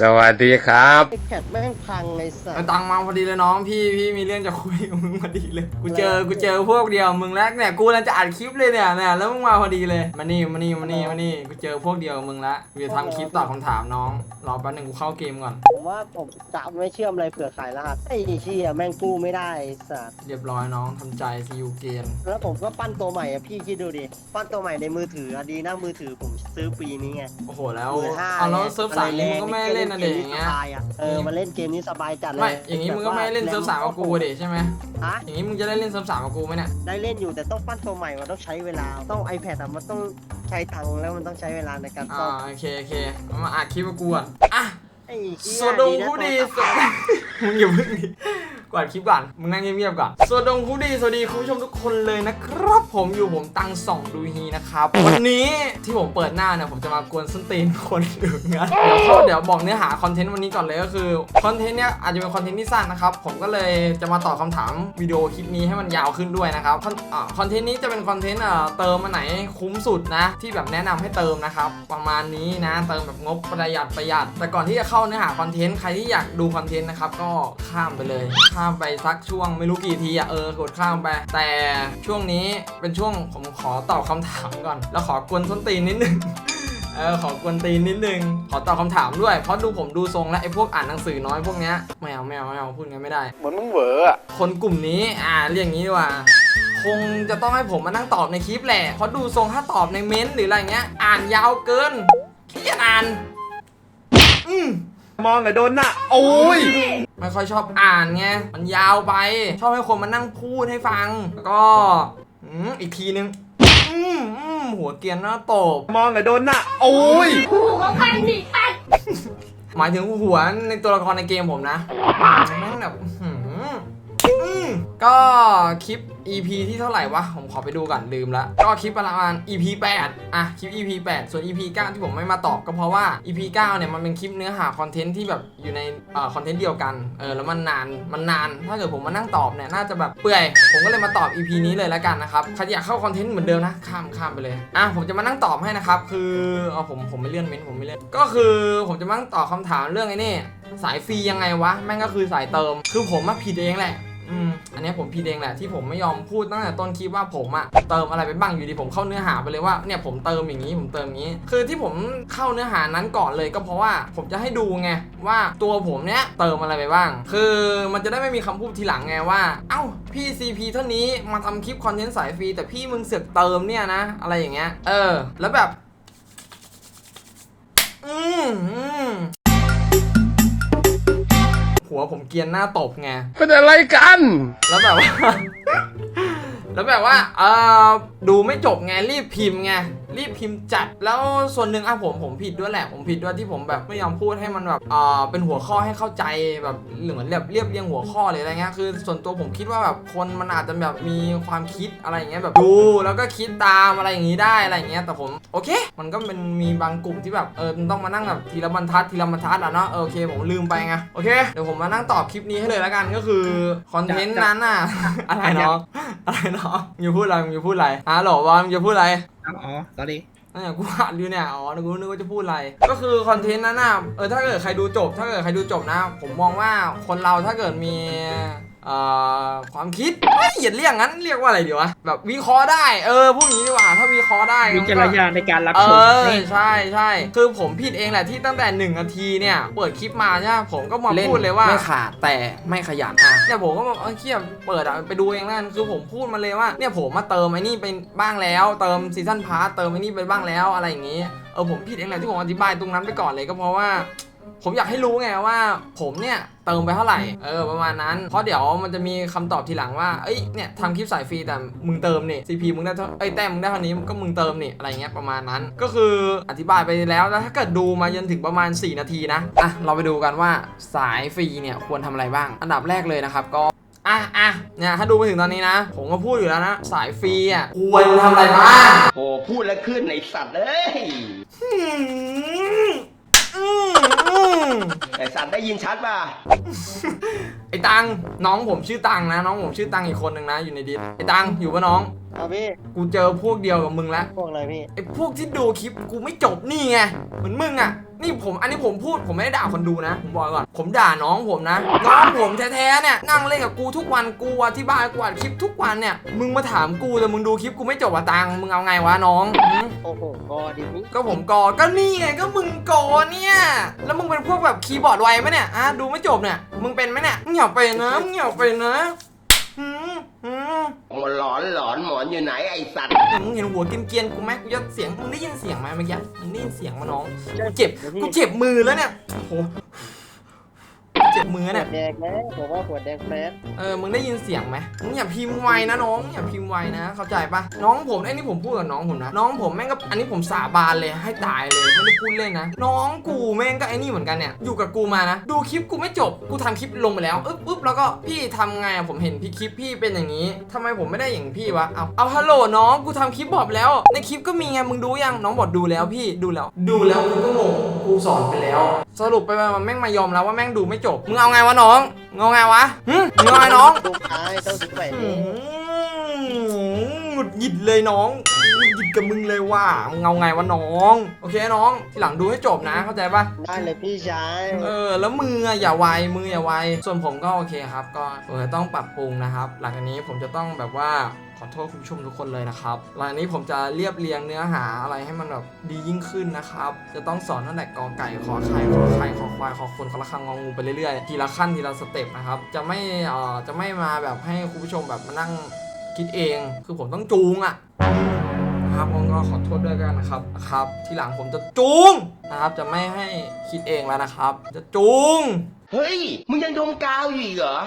สวัสดีครับ ไอ้แคทแม่งพังไอ้สัเอาสตังค์มาพอดีเลยน้องพี่พี่มีเรื่องจะคุยกับมึงพอดีเลย กูเจอกูเจอพวกเดียวมึงแล้วเนี่ยกูกำลังจะอัดคลิปเลยเนี่ยเนี่ยแล้วมึงมาพอดีเลยมานี่มานี่มานี่มานี่กูเจอพวกเดียวกับมึงละกูจะทำคลิปตอบคำถามน้องรอแป๊บหนึงกูเข้าเกมก่อนผมว่าผมจะไม่เชื่อมอะไรเผื่อขายรหัสไอ้เชี่ยแม่งกู้ไม่ได้ไอ้สัสเรียบร้อยน้องทำใจซีอูเกมแล้วผมก็ปั้นตัวใหม่อะพี่คิดดูดิปั้นตัวใหม่ในมือถืออะดีนะมือถือผมซื้อปีนี้ไง โอ้โหแล้วมือห้าเอาแล้วไงเซิร์ฟสามนี้มึงก็ไม่เล่นนะเด็กอย่างเงี้ยสบอะเออมาเล่นเกมนี้สบายจัดเลยไม่ อย่างงี้มึงก็ไม่เล่นเซิร์ฟสามกับกูเด็ใช่ไหมฮะอย่างงี้มึงจะได้เล่นเซิร์ฟสามกับกูไหมเนี่ย ได้เล่นอยู่แต่ต้องปั้นตัวใหม่มันต้องใช้เวลา ต้อง iPad อะมันต้องใช้ตังค์แล้วมันต้องใช้เวลาในการอ่าซ่อมโอเคโอเคเอามาอัดคลิปกับกูก่อนอะไอ้เหี้ยสวัสดีนะผู้ดีตัวสวัสดีมึงอย่าเพิ่งดิ กวาดคลิปก่อนมึงนั่งเงียบๆก่อนสวัสดีผู้ดีสวัสดีคุณผู้ชมทุกคนเลยนะครับผมอยู่ผมตังส่องดูฮีนะครับวันนี้ที่ผมเปิดหน้าเนี่ยผมจะมากวนส้นตีนคนอื่นนะเดี๋ยวเข้าเดี๋ยวบอกเนื้อหาคอนเทนต์วันนี้ก่อนเลยก็คือคอนเทนต์เนี้ยอาจจะเป็นคอนเทนต์ที่สั้นนะครับผมก็เลยจะมาตอบคำถามวิดีโอคลิปนี้ให้มันยาวขึ้นด้วยนะครับคอนอ่าคอนเทนต์นี้จะเป็นคอนเทนต์เอ่อเติมมาไหนคุ้มสุดนะ ที่แบบแนะนำให้เติมนะครับประมาณนี้นะเติมแบบงบประหยัดประหยัด แต่ก่อนที่จะเข้าเนื้อหาคอนเทนต์ใครที่อยากดูคอนเทนต์นะครับก็ข้ามไปเลยข้ามไปสักช่วงไม่รู้กี่ทีอะเออกดข้ามไป แต่ช่วงนี้เป็นช่วงผมขอตอบคำถามก่อน แล้วขอกวนส้นตีนนิดนึงเออขอกวนตีนนิดนึง ขอตอบคำถามด้วย เพราะดูผมดูทรงแล้วไอ้พวกอ่านหนังสือน้อยพวกเนี้ยไม่เอาไม่เอาไม่เอาพูดงั้นไม่ได้ เหมือนมึงเหวออะคนกลุ่มนี้อ่าเรียกอย่างนี้ดีกว่าคงจะต้องให้ผมมานั่งตอบในคลิปแหละ เพราะดูทรงถ้าตอบในเม้นต์หรืออะไรเงี้ย อ่านยาวเกินขี้เกียจอ่าน อืม มองกับโดนหน้าโอ้ยไม่ค่อยชอบอ่านไง มันยาวไป ชอบให้คนมานั่งพูดให้ฟัง แล้วก็อืมอีกทีนึงอืมอืมหัวเกรียนหน้าตบ มองกับโดนหน้าโอ้ยหมายถึงหัวในตัวละครในเกมผมนะแม่งแบบอื้อหืออืมก็คลิป EP ที่เท่าไหร่วะ ผมขอไปดูก่อนลืมแล้วก็คลิปประมาณ EP 8 อะ คลิป EP 8 ส่วน EP 9 ที่ผมไม่มาตอบก็เพราะว่า EP 9 เนี่ย มันเป็นคลิปเนื้อหาคอนเทนต์ที่แบบอยู่ในเอ่อคอนเทนต์เดียวกัน เออ แล้วมันนาน มันนาน ถ้าเกิดผมมานั่งตอบเนี่ย น่าจะแบบเปื่อย ผมก็เลยมาตอบ EP นี้เลยแล้วกันนะครับใครอยากเข้าคอนเทนต์เหมือนเดิมนะ ข้ามข้ามไปเลย อะ ผมจะมานั่งตอบให้นะครับ คือเอาผม ผมไม่เลื่อนเมนต์ผมไม่เลื่อน ก็คือผมจะมานั่งตอบคำถามเรื่องไอ้นี่ สายฟรียังไงวะ แม่งก็คือสายเติม คือผมมาผิดเองแหละ อืมอันนี้ผมผิดเองแหละที่ผมไม่ยอมพูดตั้งแต่ต้นคลิปว่าผมอะเติมอะไรไปบ้างอยู่ดีผมเข้าเนื้อหาไปเลยว่าเนี่ยผมเติมอย่างนี้ผมเติมอย่างนี้ คือที่ผมเข้าเนื้อหานั้นก่อนเลยก็เพราะว่าผมจะให้ดูไงว่าตัวผมเนี้ยเติมอะไรไปบ้าง คือมันจะได้ไม่มีคำพูดทีหลังไงว่า เอ้าพี่ CP เท่านี้มาทำคลิปคอนเทนต์สายฟรีแต่พี่มึงเสือกเติมเนี่ยนะ อะไรอย่างเงี้ยเออ แล้วแบบ อืม หัวผมเกรียนหน้าตบไง เป็นอะไรกัน แล้วแบบว่า แล้วแบบว่าเออดูไม่จบไงรีบพิมพ์ไง รีบพิมพ์จัด แล้วส่วนหนึ่งอะผมผมผิดด้วยแหละ ผมผิดด้วยที่ผมแบบไม่ยอมพูดให้มันแบบเออเป็นหัวข้อให้เข้าใจแบบเหมือนแบบเรียบเรียงหัวข้อหรืออะไรเงี้ยคือ ส่วนตัวผมคิดว่าแบบคนมันอาจจะแบบมีความคิดอะไรอย่างเงี้ยแบบดูแล้วก็คิดตามอะไรอย่างงี้ได้อะไรอย่างเงี้ยแต่ผมโอเค มันก็เป็นมีบางกลุ่มที่แบบเออมันต้องมานั่งแบบทีละบรรทัดทีละบรรทัดอะเนาะเออโอเค ผมลืมไปไงโอเคเดี๋ยวผมมานั่งตอบคลิปนี้ให้เลยแล้วกันก็คือคอนเทนต์นั้นน่ะอะไรเนาะอะไรเนาะมึงจะพูดอะไรมึงจะพูดอะไรฮัลโหลบอลมึงจะพูดอะไรอ๋อ sorry นั่นแหละกูอ่านอยู่เนี่ยอ๋อกูนึกว่าจะพูดอะไร ก็คือคอนเทนต์นั้นน่ะเออถ้าเกิดใครดูจบ ถ้าเกิดใครดูจบนะ ผมมองว่าคนเราถ้าเกิดมี ความคิดไม่เหยียดเรียกงั้นเรียกว่าอะไรดีวะแบบวิเคราะห์ได้เออพูดอย่างนี้ดีกว่าถ้าวิเคราะห์ได้วิจารณญาณในการรับเอชมอนี่ใช่ใช่คือผมผิดเองแหละที่ตั้งแต่หนึ่งนาทีเนี่ยเปิดคลิปมาใช่ไหมผมก็มาพูดเลยว่าไม่ขาดแต่ไม่ขยันอะเนี่ยผมก็บอกเออเคียเปิดอะไปดูเองแล้วกันคือผมพูดมาเลยว่าเนี่ยผมมาเติมไอ้นี่ไปบ้างแล้ว เติมซีซั่นพาร์ตเติมไอ้นี่ไปบ้างแล้วอะไรอย่างงี้เออผมผิดเองแหละที่ผมอธิบายตรงนั้นไปก่อนเลยก็เพราะว่า ผมอยากให้รู้ไงว่า ผมเนี่ยเติมไปเท่าไหร่ เออประมาณนั้น เพราะเดี๋ยวมันจะมีคำตอบทีหลังว่า เอ้ย เนี่ยทำคลิปสายฟรีแต่มึงเติมนี่ CP มึงได้เท่าเอ้ยแต้มมึงได้เท่านี้ก็มึงเติมนี่อะไรเงี้ยประมาณนั้น ก็คืออธิบายไปแล้วแล้วถ้าเกิดดูมาจนถึงประมาณ 4 นาทีนะ อะ เราไปดูกันว่าสายฟรีเนี่ยควรทำอะไรบ้าง อันดับแรกเลยนะครับก็อะอะเนี่ยถ้าดูไปถึงตอนนี้นะ ผมก็พูดอยู่แล้วนะ สายฟรีอะควรทำอะไรบ้างโอ้พูดแล้วขึ้นไอสัตว์เอ้ยอืมอืมอืม ไอสัตว์ได้ยินชัดป่ะ ไอ้ตังน้องผมชื่อตังนะ น้องผมชื่อตังอีกคนหนึ่งนะ อยู่ในดิสไอ้ตังอยู่ปะน้อง เอาพี่กูเจอพวกเดียวกับมึงแล้วพวกอะไรพี่ไอ้พวกที่ดูคลิปกูไม่จบนี่ไงเหมือนมึงอะ นี่ผมอันนี้ผมพูดผมไม่ได้ด่าคนดูนะ ผมบอกก่อนผมด่าน้องผมนะน้องผมแท้ๆเนี่ยนั่งเล่นกับกูทุกวันกูอธิบายกูอัดคลิปทุกวันเนี่ยมึงมาถามกูแต่มึงดูคลิปกูไม่จบอะตังมึงเอาไงวะน้องหืมโอ้โหกอดิพี่ก็ผมกอก็นี่ไงก็มึงกอเนี่ยแล้วมึงเป็นพวกแบบคีย์บอร์ดไวไหมเนี่ยอะดูไม่จบเนี่ยมึงเป็นไหมเนี่ยมึงอย่าไปนะมึงอย่าไปนะหื มหืมหลอนหลอนหมอนอยู่ไหนไอสัตว์มึงเห็นหัวเกรียนๆกูไหมกูจะเสียงมึงได้ยินเสียงไหมเมื่อกี้มึงได้ยินเสียงมาน้องกูเจ็บกูเจ็บมือแล้วเนี่ยโอ้โห เจ็บมือขวเนี่ยดแดงนะผมว่าขวดแดงแฟสเออ มึงได้ยินเสียงไหมมึงอย่าพิมพ์ไวนะน้อง อย่าพิมพ์ไวนะ เข้าใจปะน้องผมไอ้นี่ผมพูดกับน้องผมนะ น้องผมแม่งก็ อันนี้ผมสาบานเลย ให้ตายเลย ไม่ได้พูดเล่นนะ น้องกูแม่งก็ไอ้นี่เหมือนกันเนี่ย อยู่กับกูมานะ ดูคลิปกูไม่จบ กูทำคลิปลงไปแล้ว อึ๊บอึ๊บแล้วก็พี่ทำไงอะผมเห็นพี่คลิปพี่เป็นอย่างนี้ทำไมผมไม่ได้อย่างพี่วะ เอาเอาฮัลโหลน้องกูทำคลิปบอกไปแล้ว ในคลิปก็มีไง มึงดูยัง น้องบอกดูแล้วพี่ ดูแล้ว ดูแล้วกูก็งง กูสอนไปแล้ว สรุปไปมาแม่งมายอมแล้วว่าแม่งดูไม่จบ มึงเอาไงวะน้องมึงเอาไงวะหึมึงเอาไงน้องดูท้ายต้องถึงแปดอืนี้มหงุดหงิดเลยน้องหงุดหงิดกับมึงเลยว่ามึงเอาไงวะน้อง โอเคน้อง ทีหลังดูให้จบนะ เข้าใจปะได้เลยพี่ชายเออ แล้วมืออะอย่าไว มืออย่าไว ส่วนผมก็โอเคครับ ก็ผมจะต้องปรับปรุงนะครับ หลังจากนี้ผมจะต้องแบบว่าข อโทษคุณผู้ชมทุกคนเลยนะครับ หลังนี้ผมจะเรียบเรียงเนื้อหาอะไรให้มันแบบดียิ่งขึ้นนะครับ จะต้องสอนตั้งแต่กอไก่ขอไข่ขอไข่ขอควายขอคนขอละคังงองูไปเรื่อยๆ ทีละขั้นทีละสเต็ปนะครับ จะไม่เอ่อจะไม่มาแบบให้คุณผู้ชมแบบมานั่งคิดเอง คือผมต้องจูงอะนะครับผมก็ขอโทษด้วยกันนะครับครับ ทีหลังผมจะจูงนะครับ จะไม่ให้คิดเองแล้วนะครับ จะจูง เฮ้ย มึงยังดมกาวอยู่อีกเหรอ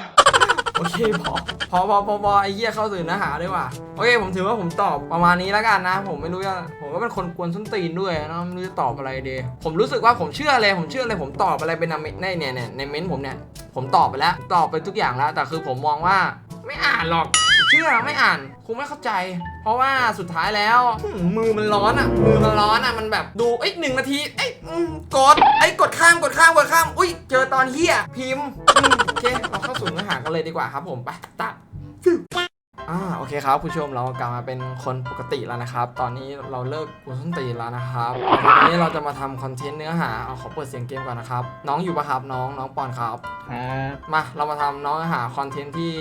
โอเคพอพอพอพอพอไอ้เหี้ยเข้าสู่เนื้อหาด้วยว่ะโอเคผมถือว่าผมตอบประมาณนี้แล้วกันนะ ผมไม่รู้จะผมก็เป็นคนกวนส้นตีนด้วยนะไม่รู้จะตอบอะไรดีผมรู้สึกว่าผมเชื่อเลยผมเชื่อเลยผมตอบอะไรเป็นในเนี่ยเนี่ยในเม้นต์ผมเนี่ยผมตอบไปแล้วตอบไปทุกอย่างแล้ว แต่คือผมมองว่าไม่อ่านหรอก ชื่อไม่อ่านคงไม่เข้าใจ เพราะว่าสุดท้ายแล้วมือมันร้อนอะ มือมันร้อนอะมันแบบดูเอ้ยหนึ่งนาทีเอ้ยกดไอ้ยกดข้ามกดข้ามกดข้ามอุ้ยเจอตอนเฮียพิมพ์โอเคเราเข้าสู่เนื้อหากันเลยดีกว่าครับผมไปตัด อ่าโอเคครับผู้ชมเรากลับมาเป็นคนปกติแล้วนะครับ ตอนนี้เราเลิกกุนส้นตีนแล้วนะครับวันนี้เราจะมาทำคอนเทนต์เนื้อหาเอาขอเปิดเสียงเกมก่อนนะครับ น้องอยู่ปะครับน้องน้องปอนครับมาเรามาทำน้องหาคอนเทนต์ที่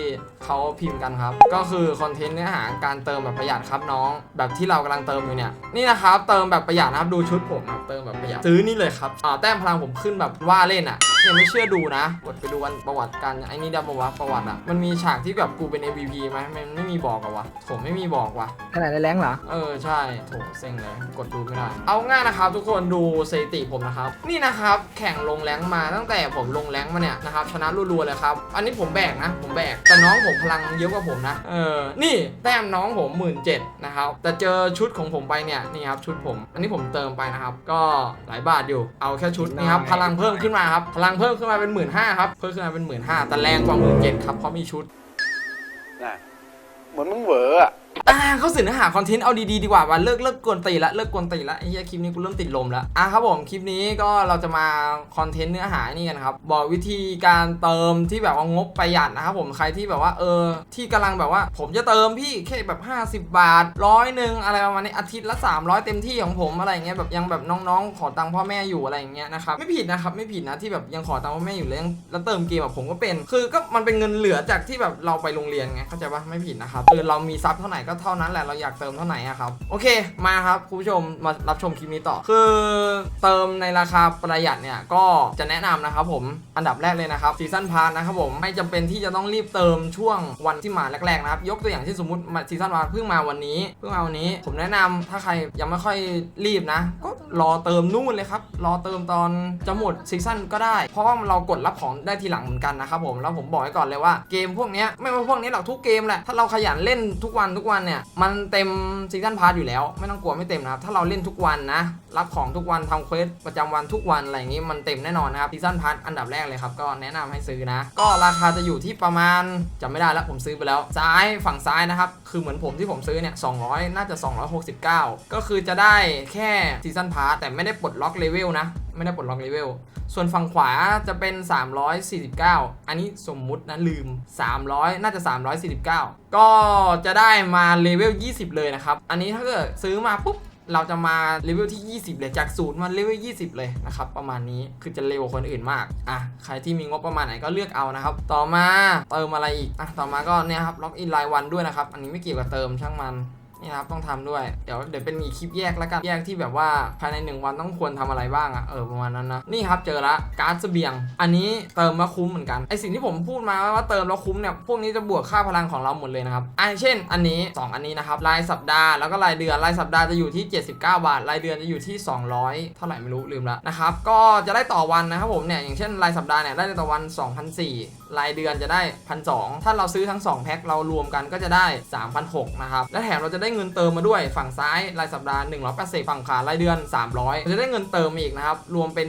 เขาพิมพ์กันครับ ก็คือคอนเทนต์เนื้อหาการเติมแบบประหยัดครับน้อง แบบที่เรากำลังเติมอยู่เนี่ยนี่นะครับเติมแบบประหยัดนะครับดูชุดผมนะครับเติมแบบประหยัดซื้อนี่เลยครับอ่าแต้มพลังผมขึ้นแบบว่าเล่นอะเนี่ยไม่เชื่อดูนะกดไปดูวันประวัติการไอ้นี่ได้ประวัติประวัติอะมันมีฉากที่แบบกูเป็น MVP ไหมมันไม่มีบอกอะวะผมไม่มีบอกว่ะขนาดในแรงเหรอ เออใช่โถเซ็งเลย กดดูไม่ได้ เอาง่ายนะครับ ทุกคนดูสถิติผมนะครับ นี่นะครับแข่งลงแรงค์มาตั้งแต่ผมลงแรงค์มาเนี่ยนะครับชนะรัวๆเลยครับ อันนี้ผมแบกนะ ผมแบกแต่น้องผมพลังเยอะกว่าผมนะ เออ นี่แต้มน้องผมหมื่นเจ็ดนะครับ แต่เจอชุดของผมไปเนี่ยนี่ครับชุดผม อันนี้ผมเติมไปนะครับ ก็หลายบาทอยู่ เอาแค่ชุดนี่ครับ พลังเพิ่มขึ้นมาครับ พลังเพิ่มขึ้นมาเป็นหมื่นห้าครับ เพิ่มขึ้นมาเป็นหมื่นห้าแต่แรงกว่าหมื่นเจ็ดครับเพราะมีชุดน่ะเหมื อ่าเข้าสู่เนื้อหาคอนเทนต์เอาดีๆดีกว่าวันเลิกเลิกกวนตีละเลิกกวนตีละไอ้เหี้ยคลิปนี้กูเริ่มติดลมแล้วอะครับผมคลิปนี้ก็เราจะมาคอนเทนต์เนื้อหานี่กันครับบอกวิธีการเติมที่แบบว่างบประหยัดนะครับผมใครที่แบบว่าเออที่กำลังแบบว่า ผมจะเติมพี่แค่แบบ 50 บาทร้อยหนึ่งอะไรประมาณนี้อาทิตย์ละ 300 เต็มที่ของผมอะไรอย่างเงี้ยแบบยังแบบน้องๆ ขอตังค์พ่อแม่อยู่อะไรอย่างเงี้ยนะครับไม่ผิดนะครับไม่ผิดนะที่แบบยังขอตังค์พ่อแม่อยู่แล้วยังแล้วเติมเกมแบบผมก็เป็น คือก็มันเป็นเงินเหลือจากที่แบบเราไปโรงเรียนไงเข้าใจปะไม่ผิดนะครับเออเรามีซับเท่าไหร่ก็เท่านั้นแหละเราอยากเติมเท่าไหร่อะครับโอเคมาครับคุณผู้ชมมารับชมคลิปนี้ต่อ คือเติมในราคาประหยัดเนี่ยก็จะแนะนำนะครับผมอันดับแรกเลยนะครับซีซันพาร์นะครับผมไม่จำเป็นที่จะต้องรีบเติมช่วงวันที่มาแรกๆนะครับยกตัวอย่างที่สมมติซีซันพาร์เพิ่งมาวันนี้เพิ่งมาวันนี้ ผมแนะนำถ้าใครยังไม่ค่อยรีบนะ ก็รอเติมนู่นเลยครับรอเติมตอนจะหมดซีซันก็ได้ เพราะว่าเรากดรับของได้ทีหลังเหมือนกันนะครับผมแล้วผมบอกไว้ก่อนเลยว่าเกมพวกนี้ไม่ว่าพวกนี้หรอกทุกเกมแหละถ้าเราขยันเล่นทุกวันทุกวันเนี่ยมันเต็มซีซันพาร์อยู่แล้ว ไม่ต้องกลัวไม่เต็มนะครับถ้าเราเล่นทุกวันนะ รับของทุกวันทำเควสประจำวันทุกวันอะไรอย่างงี้มันเต็มแน่นอนนะครับซีซันพาร์อันดับแรกเลยครับก็แนะนำให้ซื้อนะ ก็ราคาจะอยู่ที่ประมาณจำไม่ได้แล้วผมซื้อไปแล้วซ้ายฝั่งซ้ายนะครับคือเหมือนผมที่ผมซื้อเนี่ย200 น่าจะ 269 ก็คือจะได้แค่ซีซันพาร์แต่ไม่ได้ปลดล็อกเลเวลนะไม่ได้ปลดล็อกเลเวล ส่วนฝั่งขวาจะเป็น 349 อันนี้สมมุตินะลืม 300 น่าจะ 349 ก็จะได้มาเลเวล 20 เลยนะครับ อันนี้ถ้าเกิดซื้อมาปุ๊บเราจะมาเลเวลที่ 20 เลยจากศูนย์มาเลเวล 20 เลยนะครับ ประมาณนี้คือจะเร็วกว่าคนอื่นมาก อะ ใครที่มีงบประมาณไหนก็เลือกเอานะครับ ต่อมาเติมอะไรอีก อะ ต่อมาก็เนี่ยครับล็อกอินรายวันด้วยนะครับ อันนี้ไม่เกี่ยวกับเติมช่างมัน นี่ครับต้องทำด้วย เดี๋ยวเดี๋ยวเป็นอีกคลิปแยกแล้วกัน แยกที่แบบว่าภายใน 1 วันต้องควรทำอะไรบ้างอะเออประมาณนั้นนะ นี่ครับเจอละการ์ดเสบียง อันนี้เติมแล้วคุ้มเหมือนกัน ไอสิ่งที่ผมพูดมาว่าเติมแล้วคุ้มเนี่ยพวกนี้จะบวกค่าพลังของเราหมดเลยนะครับอันเช่น อันนี้ 2 อันนี้นะครับรายสัปดาห์แล้วก็รายเดือนรายสัปดาห์จะอยู่ที่ 79 บาท รายเดือนจะอยู่ที่ 200 เท่าไหร่ไม่รู้ลืมละนะครับก็จะได้ต่อวันนะครับผมเนี่ยอย่างเช่นรายสัปดาห์เนี่ยได้ต่อวัน2,400รายเดือนจะได้1,200ถ้าเราซื้อทั้ง2แพ็คเรารวมกันก็จะได้3,600นะครับและแถมเราจะได้เงินเติมมาด้วยฝั่งซ้ายรายสัปดาห์ 180 ฝั่งขวารายเดือน 300 จะได้เงินเติมอีกนะครับ รวมเป็น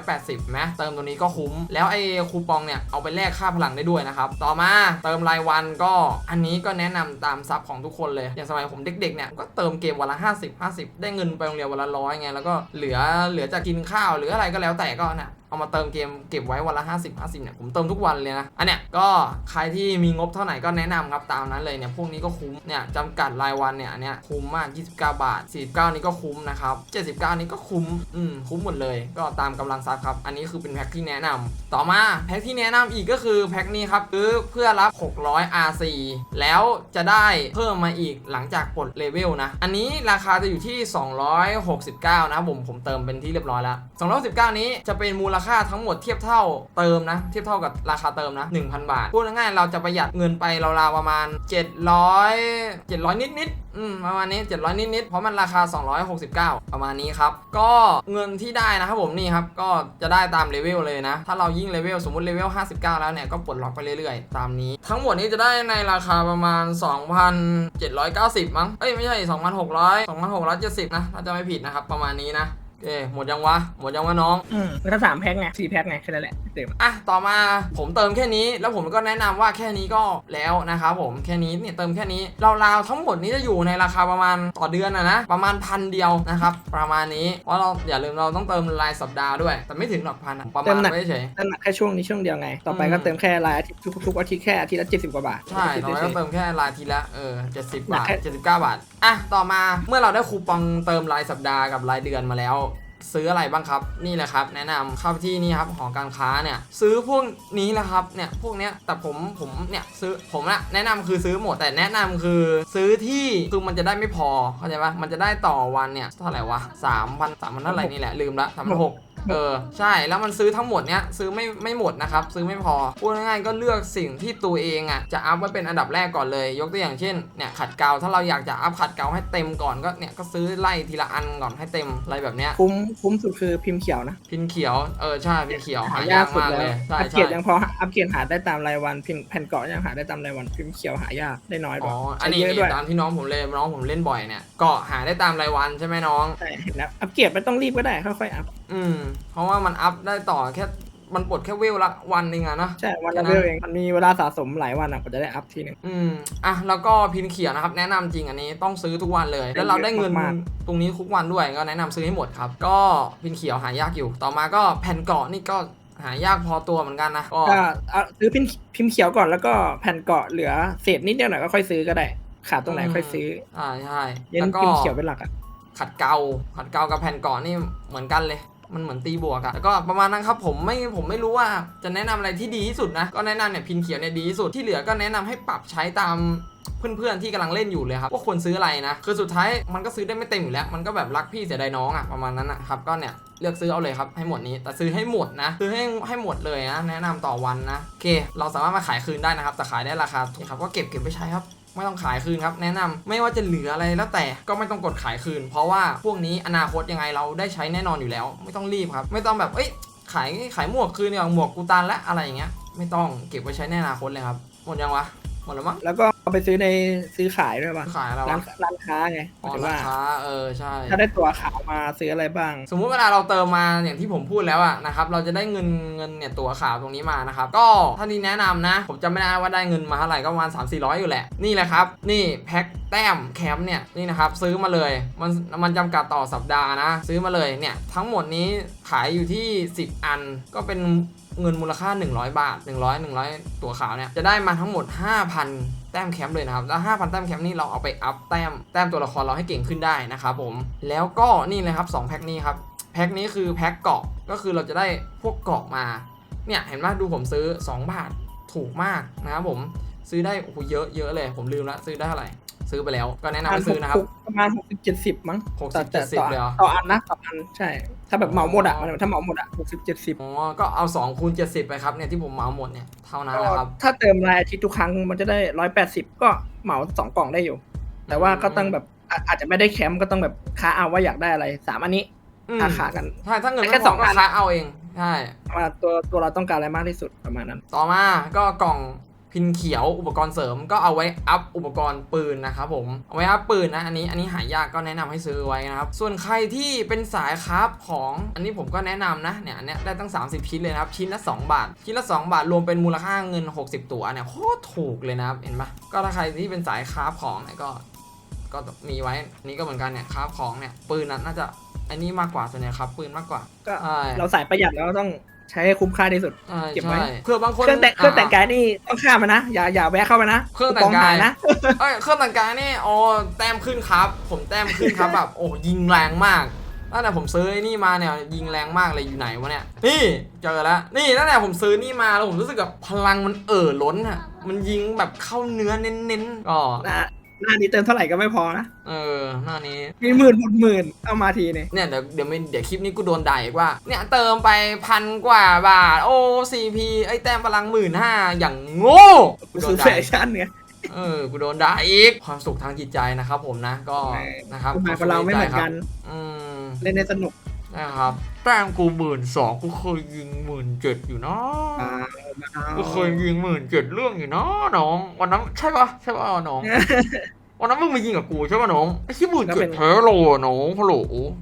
480ไหมเติมตัวนี้ก็คุ้ม แล้วไอ้คูปองเนี่ย เอาไปแลกค่าพลังได้ด้วยนะครับ ต่อมาเติมรายวันก็อันนี้ก็แนะนำตามซับของทุกคนเลย อย่างสมัยผมเด็กๆเนี่ยก็เติมเกมวันละ 50 50 ได้เงินไปโรงเรียนวันละร้อยไงแล้วก็เหลือเหลือจากกินข้าวหรืออะไรก็แล้วแต่ก็นี่ยเอามาเติมเกมเก็บไว้วันละ 50 50เนี่ยผมเติมทุกวันเลยนะอันเนี้ยก็ใครที่มีงบเท่าไหร่ก็แนะนำครับตามนั้นเลยเนี่ยพวกนี้ก็คุ้มเนี่ยจำกัดรายวันเนี่ยอันเนี้ยคุ้มมาก 29 บาท 49 นี้ก็คุ้มนะครับ79 นี้ก็คุ้มอืมคุ้มหมดเลย ก็ตามกำลังทรัพย์ครับ อันนี้คือเป็นแพ็คที่แนะนำต่อมาแพ็คที่แนะนำอีกก็คือแพ็คนี้ครับซื้อเพื่อรับ 600 RC แล้วจะได้เพิ่มมาอีกหลังจากปลดเลเวลนะอันนี้ราคาจะอยู่ที่ 269 นะผมผมเติมเป็นที่เรียบร้อยแล้ว269 นี้จะเป็นมูลค่าทั้งหมดเทียบเท่าเติมนะ เทียบเท่ากับราคาเติมนะ 1,000 บาท พูดง่ายๆเราจะประหยัดเงินไปราวๆประมาณ 700 700 นิดๆอืมประมาณนี้ 700 นิดๆ เพราะมันราคา 269 ประมาณนี้ครับ ก็เงินที่ได้นะครับผมนี่ครับ ก็จะได้ตามเลเวลเลยนะ ถ้าเรายิ่งเลเวลสมมติเลเวล 59 แล้วเนี่ย ก็ปลดล็อกไปเรื่อยๆ ตามนี้ ทั้งหมดนี้จะได้ในราคาประมาณ 2,790 มั้ง เอ้ย ไม่ใช่ 2,600 2,670 นะ ถ้าจะไม่ผิดนะครับ ประมาณนี้นะ โอเคหมดยังวะ หมดยังวะน้อง อืมแล้วก็สามแพ็คไงสี่แพ็คไงแค่นั้นแหละเต็มอะ ต่อมาผมเติมแค่นี้ แล้วผมก็แนะนำว่าแค่นี้ก็แล้วนะครับผม แค่นี้เนี่ยเติมแค่นี้ ราวๆทั้งหมดนี้จะอยู่ในราคาประมาณต่อเดือนนะนะ ประมาณพันเดียวนะครับ ประมาณนี้ เพราะเราอย่าลืมเราต้องเติมรายสัปดาห์ด้วย แต่ไม่ถึงหรอกพันอะประมาณไว้เฉย นั่นแหละแค่ช่วงนี้ช่วงเดียวไง ต่อไปอืมก็เติมแค่รายอาทิตย์ทุกทุกอาทิตย์แค่อาทิตย์ละเจ็ดสิบกว่าบาท ใช่อาทิตย์ต่อไปเฉก็ยเติมแค่รายทีละ เออเจ็ดสิบบาทแค่เจ็ดสิบเก้าบาท อะต่อมาเมื่อเราได้คูปองเติมรายสัปดาห์กับรายเดือนมาแล้วซื้ออะไรบ้างครับนี่แหละครับ แนะนำเข้าที่นี่ครับหอการค้าเนี่ยซื้อพวกนี้แหละครับเนี่ยพวกเนี้ยแต่ผมผมเนี่ยซื้อผมนะแนะนำคือซื้อหมดแต่แนะนำคือซื้อที่คือมันจะได้ไม่พอเข้าใจปะมันจะได้ต่อวันเนี่ยเท่าไหร่วะสามพันสามพันเท่าไหร่นี่แหละลืมละสามพันหก เออใช่แล้วมันซื้อทั้งหมดเนี้ยซื้อไม่ไม่หมดนะครับซื้อไม่พอพูดง่ายๆก็เลือกสิ่งที่ตัวเองอะจะอัพไว้เป็นอันดับแรกก่อนเลย ยกตัวอย่างเช่นเนี่ยขัดเกลาถ้าเราอยากจะอัพขัดเกลาให้เต็มก่อนก็เนี่ยก็ซื้อไล่ทีละอันก่อนให้เต็มอะไรแบบเนี้ยคุ้มคุ้มสุดคือพิมพ์เขียวนะ พินเขียวเออใช่พินเขียวหายากสุดมากแล้เลวยใช่อัปเกรใช่ดยังพออัปเกรดหาได้ตามรายวันพิมพ์แผ่นเกาะยังหาได้ตามรายวันพิมพ์เขียวหายากได้น้อยกอ๋ว่าออัใช้นนี้เยอะนี่ด้วยตามที่น้องผมเล่นน้องผมเล่นบ่อยเนี่ยก็หาได้ตามรายวันใช่ไหมน้องใช่เห็นแล้วอัปเกรดไม่ต้องรีบก็ได้ค่อยๆอัพอืม เพราะว่ามันอัพได้ต่อแค่มันปลดแค่เวลละวันเองอะเนาะใช่วันแค่ละนั้นเวลเองมันมีเวลาสะสมหลายวันอะกว่าจะได้อัพทีหนึง อืม อะ แล้วก็พินเขียวนะครับ แนะนำจริงอันนี้ต้องซื้อทุกวันเลย แล้วเราได้เงินมาก ตรงนี้ทุกวันด้วยก็แนะนำซื้อให้หมดครับ ก็พินเขียวหายากอยู่ ต่อมาก็แผ่นเกาะนี่ก็หายากพอตัวเหมือนกันนะก็ก็เอาซื้อพิมพ์พิมพ์เขียวก่อนแล้วก็แผ่นเกาะเหลือเศษนิดเดียวหน่อยก็ค่อยซื้อก็ได้ขาดตรงไหนค่อยซื้ออ่าใช่เน้แล้วนก็พิมพ์เขียวเป็นหลักอะขัดเกลาขัดเกลากับแผ่นเกาะนี่เหมือนกันเลย มันเหมือนตีบวกอะแล้วก็ประมาณนั้นครับผมไม่ผมไม่รู้ว่าจะแนะนำอะไรที่ดีที่สุดนะ ก็แนะนำเนี่ยพินเขียวเนี่ยดีที่สุดที่เหลือก็แนะนำให้ปรับใช้ตามเพื่อนๆที่กำลังเล่นอยู่เลยครับว่าควรซื้ออะไรนะ คือสุดท้ายมันก็ซื้อได้ไม่เต็มอยู่แล้ว มันก็แบบรักพี่เสียดายน้องอะประมาณนั้นนะครับก็เนี่ยเลือกซื้อเอาเลยครับให้หมดนี้ แต่ซื้อให้หมดนะซื้อให้ให้หมดเลยนะแนะนำต่อวันนะโอเค เราสามารถมาขายคืนได้นะครับแต่ขายได้ราคาถูกครับก็เก็บเก็บไปใช้ครับ ไม่ต้องขายคืนครับแนะนำไม่ว่าจะเหลืออะไรแล้วแต่ก็ไม่ต้องกดขายคืน เพราะว่าพวกนี้อนาคตยังไงเราได้ใช้แน่นอนอยู่แล้ว ไม่ต้องรีบครับ ไม่ต้องแบบเอ้ยขายขายหมวกคืนเนี่ยหมวกกูตันและอะไรอย่างเงี้ยไม่ต้องเก็บไว้ใช้ในอนาคตเลยครับหมดยังวะ หมดแล้วมั้งแล้วก็เอาไปซื้อในซื้อขายด้วยป่ะขายอะไรร้านวะร้านค้าไงอ๋อแต่ราว่าคาเออใช่ ถ้าได้ตัวขาวมาซื้ออะไรบ้าง สมมุติเวลาเราเติมมาอย่างที่ผมพูดแล้วอะนะครับเราจะได้เงินเงินเนี่ยตัวขาวตรงนี้มานะครับก็ท่านที่แนะนำนะ ผมจำไม่ได้ว่าได้เงินมาเท่าไหร่ก็ประมาณ3 4 0 0 อยู่แหละนี่แหละครับ นี่แพ็คแต้มแคมป์เนี่ยนี่นะครับซื้อมาเลยมันมันจำกัดต่อสัปดาห์นะ ซื้อมาเลยเนี่ยทั้งหมดนี้ขายอยู่ที่ 10 อันก็เป็น เงินมูลค่า 100 บาท 100 100 ตัวขาวเนี่ยจะได้มาทั้งหมด 5,000 แต้มแคมป์เลยนะครับ แล้ว 5,000 แต้มแคมป์นี่เราเอาไปอัพแต้มแต้มตัวละครเราให้เก่งขึ้นได้นะครับผม แล้วก็นี่เลยครับ2แพ็คนี้ครับ แพ็คนี้คือแพ็คเกาะ ก็คือเราจะได้พวกเกาะมา เนี่ยเห็นไหมดูผมซื้อ 2 บาทถูกมากนะครับผม ซื้อได้โอ้โหเยอะเยอะเลย ผมลืมละซื้อได้เท่าไหร่ ซื้อไปแล้ว ก็แนะนำให้ซื้อนะครับ ประมาณหกสิบเจ็ดสิบมั้งหกสิแต่บเจ็แต่ดสิบต่อเลยเหรอ ต่ออันนะต่ออันใช่ ถ้าแบบเหมาหมดอะมันถ้าเหมาหมดอะหกสิบเจ็ดสิบอ๋อ ก็เอา2คูณ70ไปครับเนี่ยที่ผมเหมาหมดเนี่ยเท่านั้นแหละครับ ถ้าเติมรายอาทิตย์ทุกครั้งมันจะได้ร้อยแปดสิบก็เหมาสองกล่องได้อยู่ แต่ว่าก็ต้องแบบอาอาจจะไม่ได้แคมป์ก็ต้องแบบค้าเอาว่าอยากได้อะไรสามอันนี้อืมอาขากันใช่ถ้าเงินแค่ไม่พสอองก็อันค้าเอาเองใช่ว่าตัวตัวเราต้องการอะไรมากที่สุดประมาณนั้น ต่อมาก็กล่อง พินเขียวอุปกรณ์เสริมก็เอาไว้อัพอุปกรณ์ปืนนะครับผมเอาไว้อัพปืนนะอันนี้อันนี้หายากก็แนะนำให้ซื้อไว้นะครับส่วนใครที่เป็นสายคราฟของอันนี้ผมก็แนะนำนะเนี่ยอันเนี้ยได้ตั้ง 30 ชิ้นเลยนะครับชิ้นละ 2 บาท ชิ้นละ 2 บาทรวมเป็นมูลค่าเงิน 60 ตัวเนี่ยโคตรถูกเลยนะครับเห็นปะก็ถ้าใครที่เป็นสายคราฟของเนี่ยก็ก็มีไว้อันนี้ก็เหมือนกันเนี่ยคราฟของเนี่ยปืนน่ะน่าจะอันนี้มากกว่าส่วนใหญ่ครับปืนมากกว่าก็ใช่เราสายประหยัดแล้วต้อง ใช้ให้คุ้มค่าที่สุดใช่เก็บไว้ ใช่เพื่อบางคนเครื่องแต่งเครื่องแต่งกายนี่ต้องข้ามมานะ อย่าอย่าแวะเข้ามานะเครื่องแต่งกายคูปหายนะ เอ้ยเครื่องแต่งกายนี่อ๋อแต้มขึ้นครับ ผมแต้มขึ้นครับแบบโอ้ยิงแรงมากตั้งแต่ผมซื้อไอ้นี่มาเนี่ยยิงแรงมากเลยอยู่ไหนวะเนี่ยนี่เจอแล้วนี่ตั้งแต่ผมซื้อนี่มาแล้วผมรู้สึกแบบพลังมันเอ่อล้นอะมันยิงแบบเข้าเนื้อเน้นๆก็หน้า หน้านี้เติมเท่าไหร่ก็ไม่พอนะเออหน้านี้มีหมื่นหมดหมื่นเอามาทีเนี่ยเนี่ยเดี๋ยวเดี๋ยวไม่เดี๋ยวคลิปนี้กูโดนด่าอีกว่า เนี่ยเติมไปพันกว่าบาท โอ้ซีพีไอ้แต้มพลังหมื่นห้าอย่างโง่กูโดซื้นอแฟด่าชั่นไงเออ กูโดนด่าอีก ความสุขทางจิตใจนะครับผมนะ ก็ใช่นะครับคุณหมายกับเราไม่เหมือนกันอืมเล่นในสนุกนะครับ แต้มกูหมื่นสองกูเคยยิงหมื่นเจ็ดอยู่นะอ่ากูเคยยิงหมื่นเจ็ดเรื่องอยู่นะน้อง วันนั้นใช่ปะใช่ปะน้องวันนั้นมึงมายิงกับกูใช่ปะน้องไอ้ที่หมื่นเจ็ดแพ้โลอะน้องฮัลโหล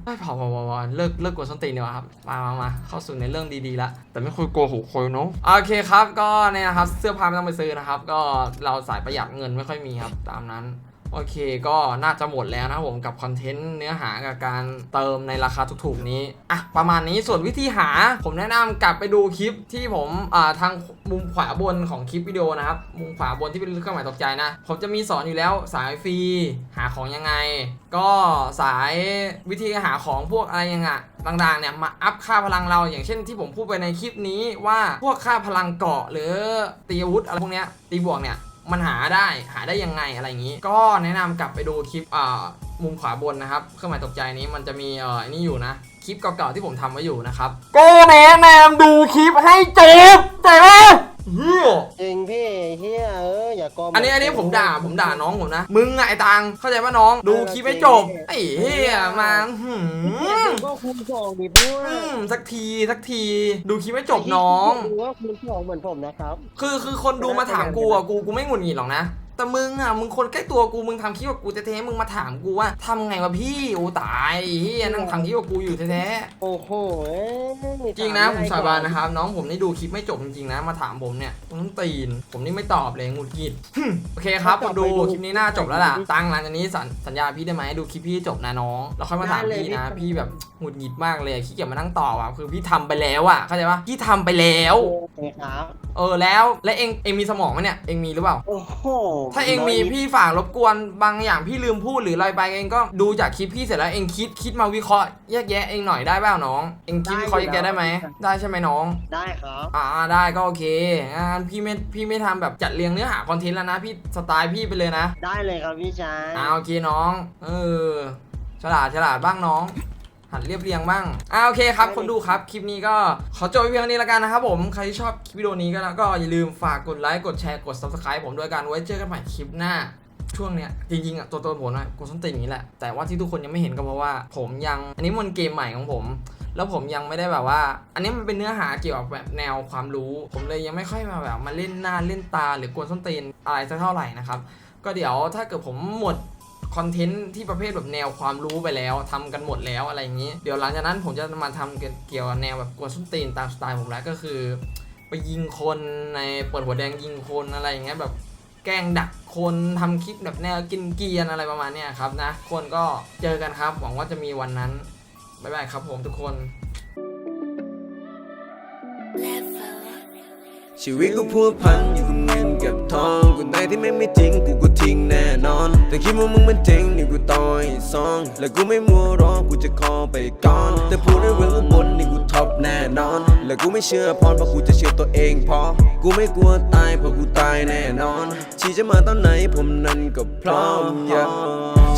ไม่พอพอพอพอเลิกเลิกกวนส้นตีนดีกว่าครับ มามามาเข้าสู่ในเรื่องดีๆละแต่ไม่เคยโกหกใครเนาะโอเคครับ ก็เนี่ยนะครับ เสื้อผ้าไม่ต้องไปซื้อนะครับ ก็เราสายประหยัดเงินไม่ค่อยมีครับ ตามนั้น โอเคก็น่าจะหมดแล้วนะผมกับคอนเทนต์เนื้อหากับการเติมในราคาถูกๆนี้อะประมาณนี้ส่วนวิธีหาผมแนะนำกลับไปดูคลิปที่ผมอ่าทางมุมขวาบนของคลิปวิดีโอนะครับมุมขวาบนที่เป็นเครื่องหมายตกใจนะ ผมจะมีสอนอยู่แล้วสายฟรีหาของยังไง ก็สายวิธีหาของพวกอะไรยังไงต่างๆเนี่ยมาอัพค่าพลังเราอย่างเช่นที่ผมพูดไปในคลิปนี้ว่าพวกค่าพลังเกาะหรือตีอาวุธอะไรพวกเนี้ยตีบวกเนี่ย มันหาได้หาได้ยังไงอะไรอย่างนี้ ก็แนะนำกลับไปดูคลิปมุมขวาบนนะครับเครื่องหมายตกใจนี้มันจะมีเอ่ออันนี้อยู่นะ คลิปเก่าๆที่ผมทำไว้อยู่นะครับ ก็แนะนำดูคลิปให้จบแต่ว่า เฮียจริงพี่เฮียเอออย่าโกงอันนี้อันนี้ผมด่าผมด่าน้องผมนะ มึงอะไงตังเข้าใจป่ะน้อง ดูคลิปให้จบ ไอ้เฮียมาหืมก็คูณสองดิเพื่ออืมสักทีสักที ดูคลิปให้จบน้องดูว่าคูณสองเหมือนผมนะครับ คือคือคนดูมาถามกูอะกูกูไม่หงุดหงิดหรอกนะ แต่มึงอะมึงคนใกล้ตัวกูมึงทำคลิปกับกูแท้ๆมึงมาถามกูว่าทำไงวะพี่โอ้ตายเฮียนั่งทำคลิปกับกูอยู่แท้โอ้โหเอ้ยๆจริงนะผมสาบานนะครับน้องผมนี่ดูคลิปไม่จบจริงๆนะมาถามผมเนี่ยผมต้องตีน ผมนี่ไม่ตอบเลยหงุดหงิดหึ่มโอเคครับคนดูคลิปนี้น่าจบแล้วล่ะตั้งหลังจากนี้สัญสัญญาพี่ได้ไหมดูคลิปพี่ให้จบนะน้องแล้วค่อยมาถามพี่นะ พี่แบบหงุดหงิดมากเลยขี้เกียจมานั่งตอบอะคือพี่ทำไปแล้วอะเข้าใจปะพี่ทำไปแล้ว โอเคครับ เออแล้วและเองเองมีสมองไหมเนี่ยเองมีหรือเปล่า โอ้โหถ้าเองมีพี่ฝากรบกวนบางอย่างพี่ลืมพูดหรืออะไรไปเองก็ดูจากคลิปพี่เสร็จแล้วเองคิดคิดมาวิเคราะห์แยกแยะเองหน่อยได้เปล่าน้อง เองคิดวิเคราะห์แยกแยะได้ไหมได้ใช่ไหมน้อง ได้ครับอ่าได้ก็โอเคงั้นพี่ไม่พี่ไม่ทำแบบจัดเรียงเนื้อหาคอนเทนต์แล้วนะพี่สไตล์พี่ไปเลยนะ ได้เลยครับพี่ชายอ่าโอเคน้อง เออฉลาดฉลาดบ้างน้อง หัดเรียบเรียงบ้างอ่าโอเคครับ คนดูครับ คลิปนี้ก็ขอจบไปเพียงเท่านี้แล้วกันนะครับผม ใครที่ชอบคลิปวิดีโอนี้ก็แล้วก็อย่าลืมฝากกดไลค์ กดแชร์ กด subscribe ผมด้วยกัน ไว้เจอกันใหม่คลิปหน้า ช่วงเนี้ยจริงๆอะตัวตนผมนะกูส้นตีนอย่างนี้แหละ แต่ว่าที่ทุกคนยังไม่เห็นก็เพราะว่า ผมยัง อันนี้มันเกมใหม่ของผม แล้วผมยังไม่ได้แบบว่า อันนี้มันเป็นเนื้อหาเกี่ยวกับแบบแนวความรู้ ผมเลยยังไม่ค่อยมาแบบมาเล่นหน้าเล่นตา หรือกวนส้นตีนอะไรสักเท่าไหร่นะครับ ก็เดี๋ยวถ้าเกิดผมหมด คอนเทนต์ที่ประเภทแบบแนวความรู้ไปแล้วทำกันหมดแล้วอะไรอย่างนี้ เดี๋ยวหลังจากนั้นผมจะมาทำเกี่ยวกับแนวแบบกวนส้นตีนตามสไตล์ผมแล้วก็คือ ไปยิงคนในเปิดหัวแดงยิงคนอะไรอย่างเงี้ยแบบแกล้งดักคนทำคลิปแบบแนวกินเกียนอะไรประมาณเนี้ยครับนะคนก็เจอกันครับหวังว่าจะมีวันนั้นบ๊ายบายครับผมทุกคน ชีวิตกูพัวพันอยู่กับเงินกับทองกูไหนที่ไม่ไม่จริงกูก็ทิ้งแน่นอน แต่คิดว่ามึงมันจริงนี่กูต่อยซอง และกูไม่มัวรอกูจะคอไปก่อน แต่พูดในเรื่องบนนี่กูท็อปแน่นอน และกูไม่เชื่อพรเพราะกูจะเชื่อตัวเองพอ กูไม่กลัวตายเพราะกูตายแน่นอนชีจะมาตอนไหนผมนั้นก็พร้อม yeah